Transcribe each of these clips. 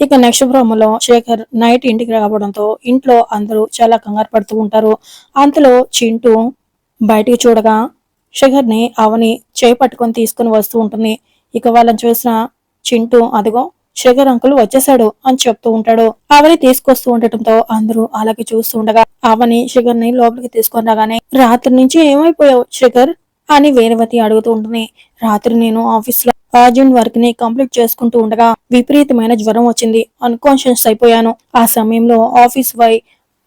ఇక నెక్స్ట్ ప్రోమోలో శేఖర్ నైట్ ఇంటికి రావడంతో ఇంట్లో అందరూ చాలా కంగారు పడుతూ ఉంటారు. అంతలో చింటూ బయటికి చూడగా శేఖర్ని అవని చేయి పట్టుకొని తీసుకుని వస్తూ ఉంటుంది. ఇక వాళ్ళని చూసిన చింటూ అదిగో శేఖర్ అంకుల్ వచ్చేసాడు అని చెప్తూ ఉంటాడు. అవని తీసుకొస్తూ ఉండటంతో అందరూ అలాగే చూస్తూ ఉండగా అవని శేఖర్ని లోపలికి తీసుకొని రాగానే రాత్రి నుంచి ఏమైపోయావు శేఖర్? అని వేరవతి అడుగుతూ ఉంటుంది. రాత్రి నేను ఆఫీస్ లో వర్క్ని కంప్లీట్ చేసుకుంటూ ఉండగా విపరీతమైన జ్వరం వచ్చింది. అన్కాన్షియస్ అయిపోయాను. ఆ సమయంలో ఆఫీస్ వై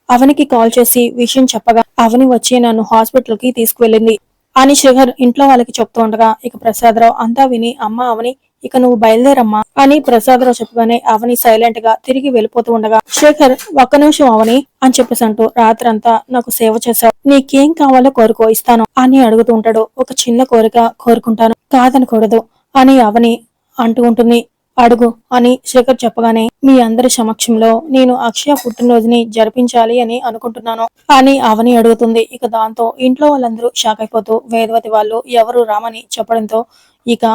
అవనికి కాల్ చేసి విషయం చెప్పగా అవని వచ్చి నన్ను హాస్పిటల్కి తీసుకువెళ్ళింది. అని శేఖర్ ఇంట్లో వాళ్ళకి చెప్తూ ఉండగా ఇక ప్రసాదరావు అంతా విని అమ్మ అవని ఇక నువ్వు బయలుదేరమ్మా అని ప్రసాదరావు చెప్పగానే అవని సైలెంట్గా తిరిగి వెళ్ళిపోతూ ఉండగా శేఖర్ ఒక్క నిమిషం అవని అని చెప్పేసి అంటూ రాత్రంతా నాకు సేవ చేశావు. నీకేం కావాలో కోరుకో ఇస్తాను అని అడుగుతూ ఉంటాడు. ఒక చిన్న కోరిక కోరుకుంటాను. కాదనకూడదు. అని అవని అంటూ ఉంటుంది. అడుగు అని శేఖర్ చెప్పగానే మీ అందరి సమక్షంలో నేను అక్షయ పుట్టినరోజుని జరిపించాలి అని అనుకుంటున్నాను అని అవని అడుగుతుంది. ఇక దాంతో ఇంట్లో వాళ్ళందరూ షాక్ అయిపోతూ వేదవతి వాళ్ళు ఎవరు రామని చెప్పడంతో ఇక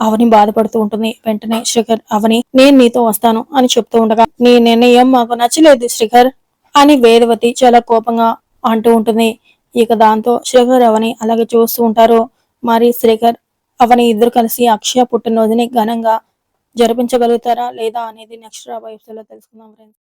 అవని బాధపడుతూ ఉంటుంది. వెంటనే శ్రీఖర్ అవని నేను నీతో వస్తాను అని చెప్తూ ఉండగా నీ నిర్ణయం మాకు నచ్చలేదు శ్రీఖర్ అని వేదవతి చాలా కోపంగా అంటూ ఉంటుంది. ఇక దాంతో శ్రీఖర్ అవని అలాగే చూస్తూ ఉంటారు. మరి శ్రీఖర్ అవని ఇద్దరు కలిసి అక్షయ పుట్టినరోజుని ఘనంగా జరిపించగలుగుతారా లేదా అనేది నెక్స్ట్ రాబోయే ఎపిసోడ్లో తెలుసుకుందాం ఫ్రెండ్స్